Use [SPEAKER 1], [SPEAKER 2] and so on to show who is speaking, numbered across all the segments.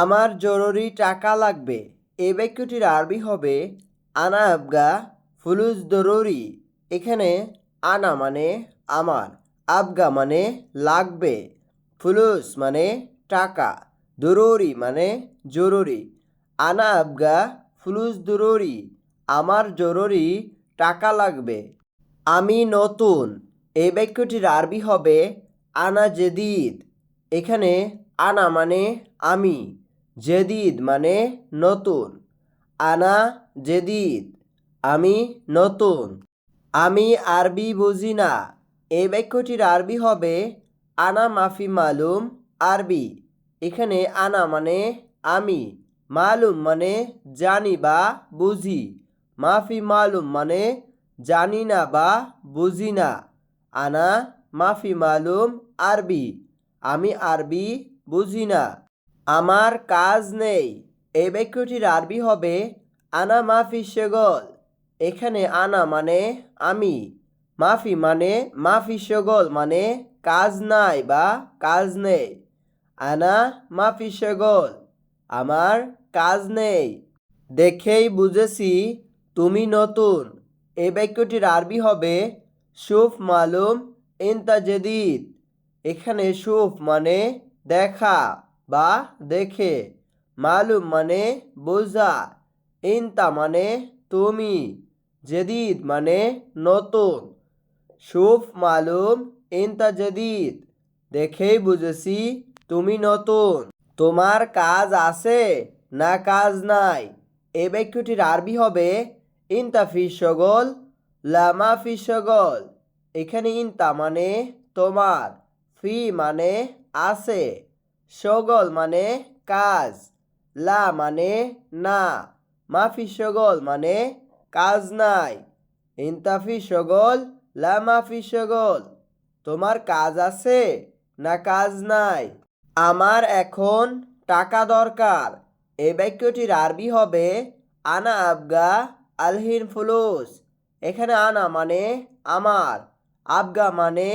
[SPEAKER 1] আমার জরুরি টাকা লাগবে। এই বাক্যটির আরবি হবে আনা আবগা ফুলুস দরুরি। এখানে আনা মানে আমার, আবগা মানে লাগবে। ফুলুস মানে টাকা, দরুরি মানে জরুরি। আনা আবগা ফুলুস দরুরি, আমার জরুরি টাকা লাগবে। আমি নতুন এই বাক্যটির আরবি হবে আনা জেদিদ। এখানে আনা মানে আমি। জেদিদ মানে নতুন। আনা জেদিদ, আমি নতুন। আমি আরবি বুঝি না। এই বাক্যটির আরবি হবে, আনা মাফি মালুম আরবি। এখানে আনা মানে আমি। মালুম মানে জানি বা বুঝি। মাফি মালুম মানে জানি না বা বুঝি না। আনা মাফি মালুম আরবি। আমি আরবি বুঝি না। আমার কাজ নেই। এই বাক্যটির আরবি হবে। আনা মাফি শেগল এখানে আনা মানে আমি। মাফি মানে মাফি শেগল মানে কাজ নাই বা কাজ নেই। আনা মাফি শেগল আমার কাজ নেই। দেখেই বুঝেছি তুমি নতুন। এই বাক্যটির আরবি হবে। সুফ মালুম ইনতা জেদিদ এখানে সুফ মানে দেখা। বা দেখে। মালুম মানে বোঝা, ইনতা মানে তুমি, জেদিদ মানে নতুন। সুফ মালুম, ইনতা জেদিদ, দেখেই বুঝেছি তুমি নতুন। তোমার কাজ আছে না কাজ নাই? এই বাক্যটির আরবি হবে, ইনতা ফি শগল, লামা ফি শগল। এখানে ইনতা মানে তোমার, ফি মানে আছে। শগল মানে কাজ, লা মানে না, মাফি শগল মানে কাজ নাই, ইনতাফি শগল লা মাফি শগল তোমার কাজ আছে না কাজ নাই? আমার এখন টাকা দরকার এই বাক্যটির আরবি হবে, আনা আবগা আলহিন ফুলুস, এখানে আনা মানে আমার, আবগা মানে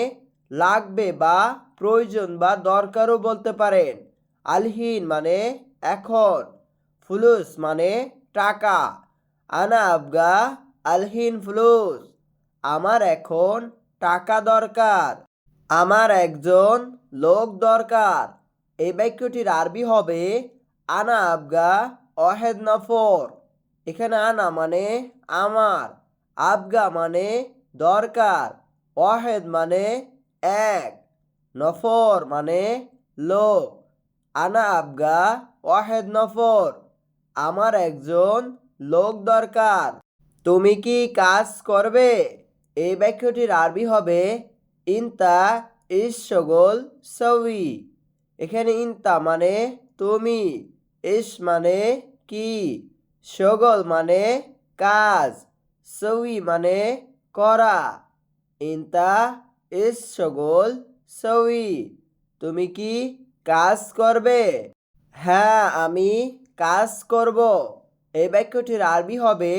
[SPEAKER 1] লাগবে বা প্রয়োজন বা দরকারও বলতে পারেন। আলহিন মানে এখন, ফুলুস মানে টাকা। আনা আবগা, আলহিন ফুলুস, আমার এখন টাকা দরকার, আমার একজন লোক দরকার। এই বাক্যটির আরবি হবে, আনা আবগা, অহেদ নফর। এখানে আনা মানে আমার, আবগা মানে দরকার, অহেদ মানে এক, নফর মানে লোক। আনা আবগা, ওয়াহেদ নফর, আমার একজন লোক দরকার। তুমি কি কাজ করবে? এই বাক্যটির আরবি হবে ইনতা ইস সগল সউই এখানে ইনতা মানে তুমি, ইস মানে কি, সগল মানে কাজ সউই মানে করা। ইনতা ইস সগল সউই তুমি কি কাজ করবে? হ্যাঁ আমি কাজ করব। এই বাক্যটির আরবি হবে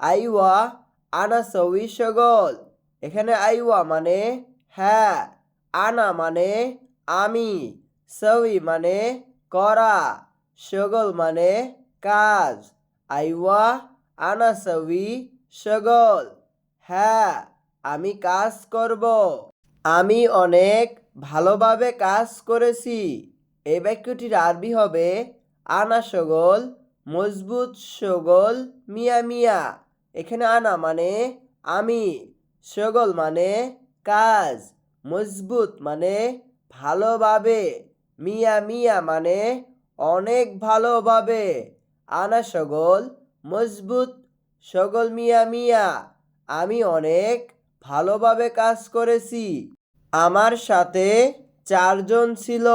[SPEAKER 1] আইওয়া আনা সউই সগল। এখানে আইওয়া মানে হ্যাঁ আনা মানে আমি সউই মানে করা, সগল মানে কাজ। আইওয়া আনা সউই সগল। হ্যাঁ। আমি কাজ করব। আমি অনেক ভালোভাবে কাজ করেছি। এই বাক্যটির আরবি হবে আনা সগল, মজবুত সগল, মিয়া মিয়া। এখানে আনা মানে আমি, সগল মানে কাজ, মজবুত মানে ভালোভাবে, মিয়া মিয়া মানে অনেক ভালোভাবে। আনা সগল, মজবুত সগল, মিয়া মিয়া। আমি অনেক ভালোভাবে কাজ করেছি। আমার সাথে চারজন ছিল।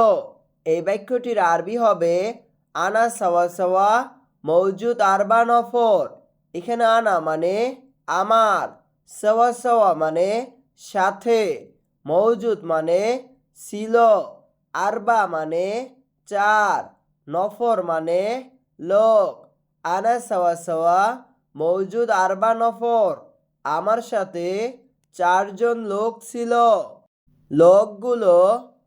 [SPEAKER 1] এই বাক্যটির আরবি হবে, আনা সাওয়া সাওয়া মৌজুদ আরবা নফর। এখানে আনা মানে আমার। সাওয়া সাওয়া মানে সাথে। মৌজুদ মানে ছিল। আরবা মানে চার। নফর মানে লোক। আনা সাওয়া সাওয়া মৌজুদ আরবা নফর। আমার সাথে চারজন লোক ছিল। লোকগুলো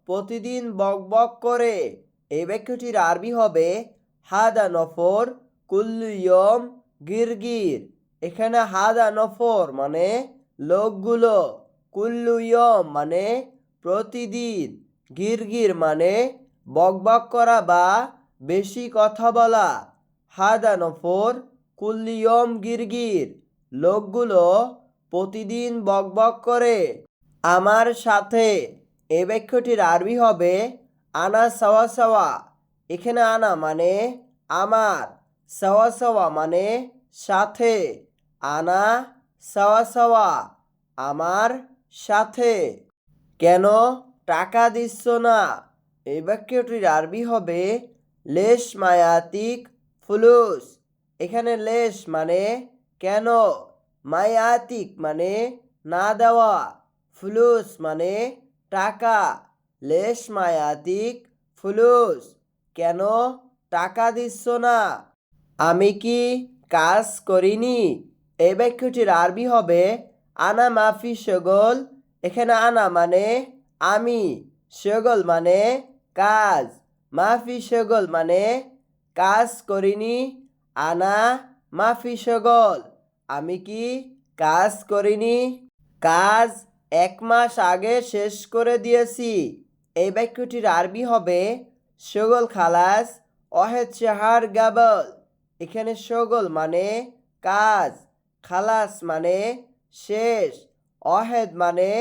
[SPEAKER 1] প্রতিদিন বকবক করে এই বাক্যটির আরবি হবে হাদা নফর কুল্লুয়ম গিরগির। এখানে হাদা নফর মানে লোকগুলো কুল্লুয়ম মানে প্রতিদিন, গিরগির মানে বকবক করা বা বেশি কথা বলা। হাদা নফর কুল্লিয়ম গিরগির। লোকগুলো প্রতিদিন বকবক করে। আমার সাথে এ বাক্যটির আরবি হবে আনা সাওয়া সাওয়া। এখানে আনা মানে আমার, সাওয়া সাওয়া মানে সাথে। আনা সাওয়া সাওয়া আমার সাথে। কেন টাকা দিচ্ছ না? এই বাক্যটির আরবি হবে লেশ মায়াতিক ফুলুস। এখানে লেশ মানে কেন? মায়াতিক মানে না দেওয়া, ফুলুস মানে টাকা, লেশ মায়াতিক, ফুলুস, কেন টাকা দিচ্ছ না? আমি কি কাজ করিনি? এই বাক্যটির আরবি হবে, আনা মাফি শগল এখানে আনা মানে আমি শগল মানে কাজ, মাফি শগল মানে কাজ করিনি, আনা মাফি শগল আমি কি কাজ করিনি? কাজ এক মাস আগে শেষ করে দিয়েছি। এই বাক্যটির আরবি হবে শগল খালাস অহেদ শাহার গাবল। এখানে শগল মানে কাজ, খালাস মানে শেষ, অহেদ মানে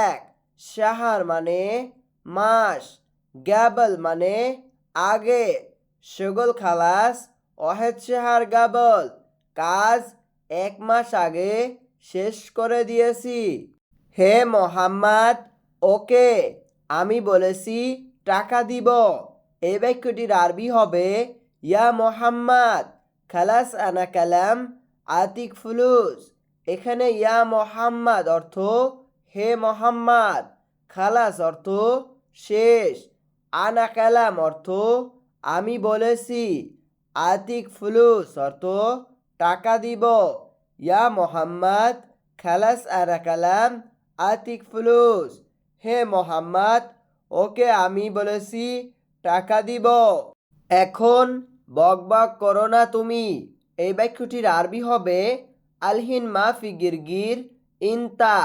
[SPEAKER 1] এক, শাহার মানে মাস গ্যাবল মানে আগে। শগল খালাস অহেদ শাহার গাবল, কাজ এক মাস আগে শেষ করে দিয়েছি। হে মোহাম্মদ, ওকে আমি বলেছি টাকা দিব। এই বাক্যটির আরবি হবে, ইয়া মোহাম্মদ, খালাস আনা কালাম আতিক ফুলুস। এখানে ইয়া মোহাম্মদ অর্থ, হে মোহাম্মদ, খালাস অর্থ, শেষ। আনা কালাম অর্থ, আমি বলেছি। আতিক ফুলুস অর্থ টাকা দিব। ইয়া মোহাম্মদ, খালাস আর কালাম, আতিক ফুলুস। হে মোহাম্মদ, ওকে আমি বলেছি টাকা দিব। এখন বক বক করো না তুমি। এই বাক্যটির আরবি হবে আলহিন মাফি গিরগির ইনতা।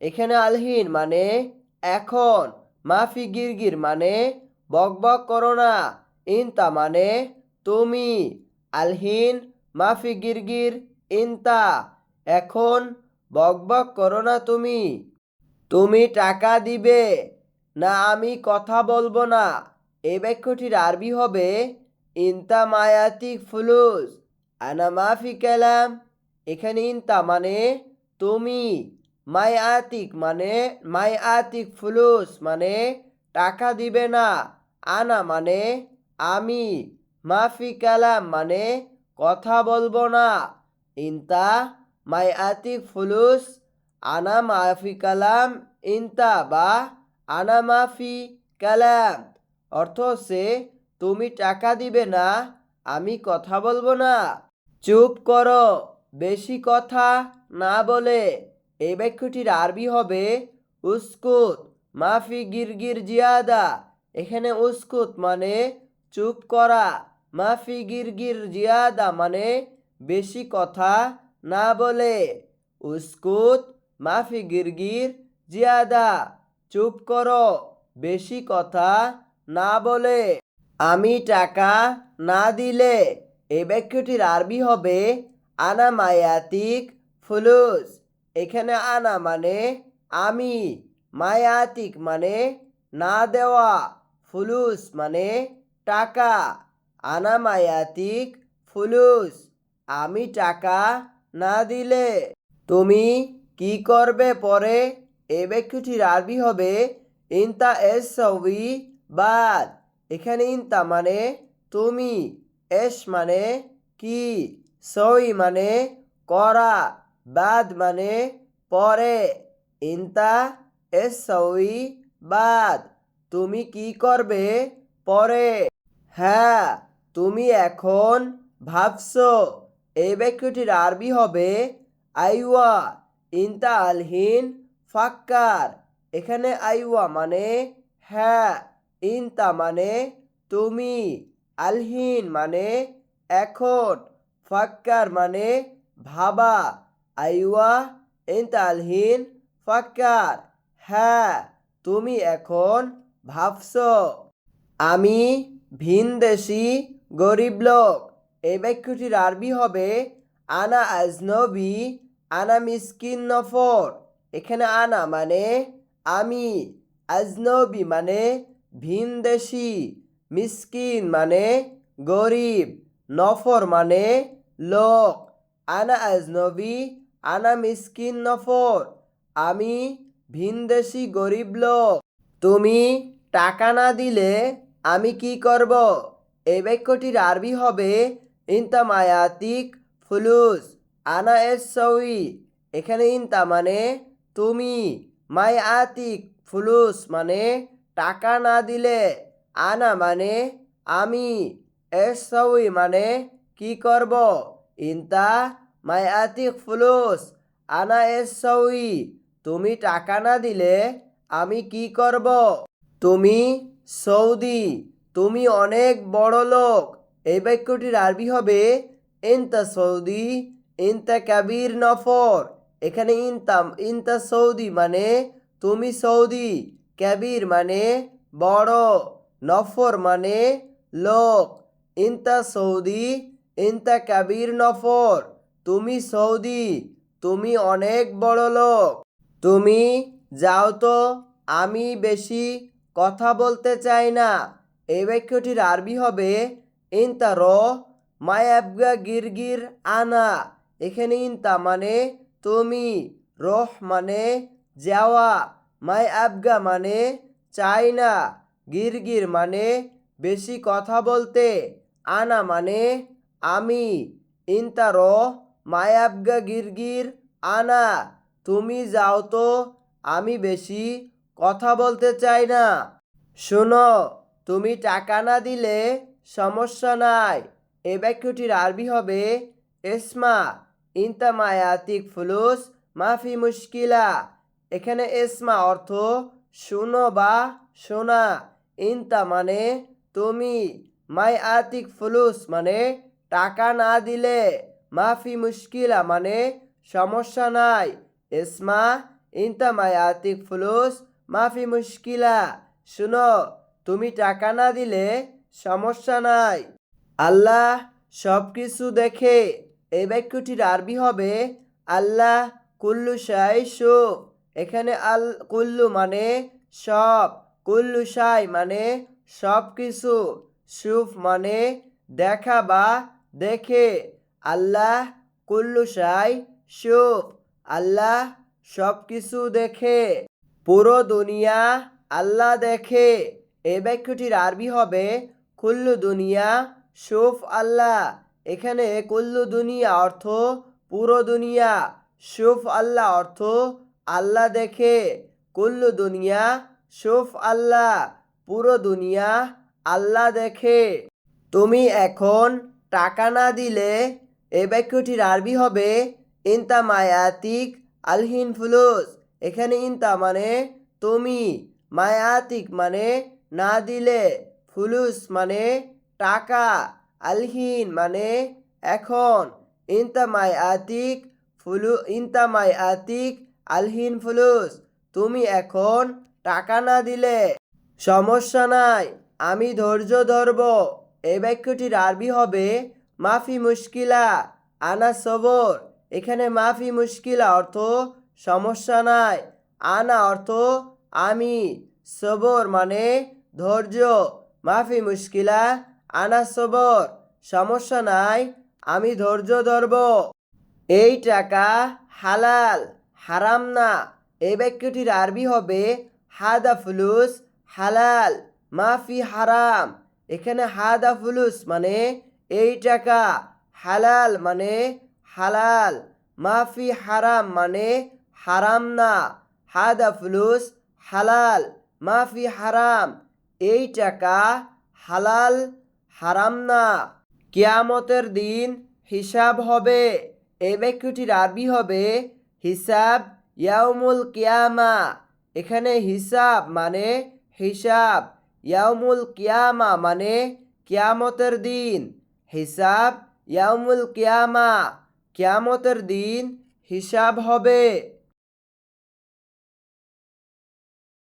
[SPEAKER 1] এখানে আলহিন মানে এখন, মাফি গিরগির মানে বক বক করো না। ইনতা মানে তুমি। আলহিন মাফি গিরগির ইনতা। এখন বক বক করো না তুমি। তুমি টাকা দিবে, না আমি কথা বলব না। এই বাক্যটির আরবি হবে, ইনতা মায়াতিক ফুলুস, আনা মাফি কালাম। এখানে ইনতা মানে তুমি মাই আতিক মানে মাই আতিক ফুলুস মানে টাকা দিবে না। আনা মানে আমি, মাফি কালাম মানে কথা বলব না। ইনতা মাই আতিক ফুলুস আনা মাফি কালাম। ইনতা বা আনা মাফি কালাম। অর্থ হচ্ছে, তুমি টাকা দিবে না, আমি কথা বলব না। চুপ করো, বেশি কথা না বলে। এই বাক্যটির আরবি হবে, উস্কুত, মাফি গিরগির জিয়াদা। এখানে উস্কুত মানে চুপ করা। মাফি গিরগির জিয়াদা মানে বেশি কথা না বলে। উস্কুত, মাফি গিরগির জিয়াদা, চুপ করো, বেশি কথা না বলে। আমি টাকা না দিলে এই বাক্যটির আরবি হবে আনা মায়াতিক ফুলুস। এখানে আনা মানে আমি, মায়াতিক মানে না দেওয়া, ফুলুস মানে টাকা। আনা মায়াতিক ফুলুস, আমি টাকা না দিলে তুমি কি করবে পরে? এই বাক্যটির আরবি হবে, ইনতা এস সবি বাদ। এখানে ইনতা মানে তুমি, এস মানে কি, সই মানে করা, বাদ মানে পরে। ইনতা এস বাদ, তুমি কি করবে পরে? হ্যাঁ তুমি এখন ভাবছ, এই বাক্যটির আরবি হবে, আইওয়া, ইনতা আলহিন, ফাক্কার। এখানে আইওয়া মানে হ্যাঁ ইনতা মানে তুমি, আলহিন মানে এখন, ফাক্কার মানে ভাবা, আইওয়া আলহিন, ফাক্কার। হ্যাঁ তুমি এখন ভাবছ। আমি ভিনদেশি গরিব লোক। এই বাক্যটির আরবি হবে, আনা আজনবি, আনা মিসকিন নফর। এখানে আনা মানে আমি। আজনবি মানে ভিনদেশি মিসকিন মানে গরিব। নফর মানে লোক। আনা আজনবি, আনা মিসকিন নফর। আমি ভিনদেশি গরিব লোক। তুমি টাকা না দিলে আমি কি করব? এই বাক্যটির আরবি হবে ইনতা মায়াতিক ফুলুস আনা এস সউই এখানে ইনতা মানে তুমি মাই আতিক ফুলুস মানে টাকা না দিলে, আনা মানে আমি এস সউই মানে কি করব? ইনতা মাই আতিক ফুলুস আনা এস সউই তুমি টাকা না দিলে আমি কি করব? তুমি সৌদি। তুমি অনেক বড় লোক। এই বাক্যটির আরবি হবে, ইনতা সৌদি, ইনতা কাবির নফর। এখানে ইনতা ইনতা সৌদি মানে তুমি সৌদি, কাবির মানে বড়, নফর মানে লোক। ইনতা সৌদি, ইনতা কাবির নফর, তুমি সৌদি, তুমি অনেক বড় লোক। তুমি যাও তো, আমি বেশি কথা বলতে চাই না। এই বাক্যটির আরবি হবে ইনতা র মায়াবগা গিরগির আনা। এখানে ইনতা মানে তুমি। রহ মানে যাওয়া। মাই আবগা মানে চাই না গিরগির মানে বেশি কথা বলতে। আনা মানে আমি। ইনতা র মায়াবগা গিরগির আনা। তুমি যাও তো, আমি বেশি কথা বলতে চাই না। শোনো তুমি টাকা না দিলে সমস্যা নাই। এ বাক্যটির আরবি হবে এসমা ইনতা মায়াতিক ফুলুস, মাফি মুশকিলা। এখানে এসমা অর্থ, শুনো বা শোনা। ইনতা মানে তুমি। মাই আতিক ফুলুস মানে টাকা না দিলে। মাফি মুশকিলা মানে সমস্যা নাই। এসমা ইনতা মাই আতিক ফুলুস, মাফি মুশকিলা। শুনো। তুমি টাকা না দিলে সমস্যা নাই। আল্লাহ সব কিছু দেখে এই বাক্যটির আরবি হবে, আল্লাহ কুল্লু সাই সুফ এখানে আল কুল্লু মানে সব, কুল্লু সাই মানে সব কিছু সুফ মানে দেখা বা দেখে। আল্লাহ কুল্লু সাই সুফ আল্লাহ সব কিছু দেখে। পুরো দুনিয়া আল্লাহ দেখে। এই বাক্যটির আরবি হবে, কুল্লু দুনিয়া, সুফ আল্লাহ। এখানে কুল্লু দুনিয়া অর্থ, পুরো দুনিয়া। সুফ আল্লাহ অর্থ, আল্লাহ দেখে। কুল্লু দুনিয়া, সুফ আল্লাহ। পুরো দুনিয়া, আল্লাহ দেখে। তুমি এখন টাকা না দিলে এই বাক্যটির আরবি হবে ইনতা মায়াতিক আলহিন ফুলুস এখানে ইনতা মানে তুমি, মায়াতিক মানে না দিলে ফুলুস মানে টাকা, আলহিন মানে এখন। ইনতা মায়াতিক ফুলু ইনতা মায়াতিক আলহিন ফুলুস, তুমি এখন টাকা না দিলে। সমস্যা নাই, আমি ধৈর্য ধরব। এই বাক্যটির আরবি হবে, মাফি মুশকিলা, আনা সবর। এখানে মাফি মুশকিলা অর্থ সমস্যা নাই, আনা অর্থ আমি। সবর মানে ধৈর্য, মাফি মুশকিলা, আনা সবর, সমস্যা নাই, আমি ধৈর্য ধরব। এই টাকা হালাল, হারাম না। এই বাক্যটির আরবি হবে, হাদা ফুলুস হালাল, মাফি হারাম। এখানে হাদা ফুলুস মানে এই টাকা, হালাল মানে হালাল, মাফি হারাম মানে হারাম না। হাদা ফুলুস হালাল, মাফি হারাম। এই টাকা হালাল, হারাম না। কিয়ামতের দিন হিসাব হবে এই বাক্যটির আরবি হবে, হিসাব ইয়াউমুল কিয়ামা। এখানে হিসাব মানে হিসাব, ইয়াউমুল কিয়ামা মানে কিয়ামতের দিন, হিসাব ইয়াউমুল কিয়ামা। কিয়ামতের দিন হিসাব হবে।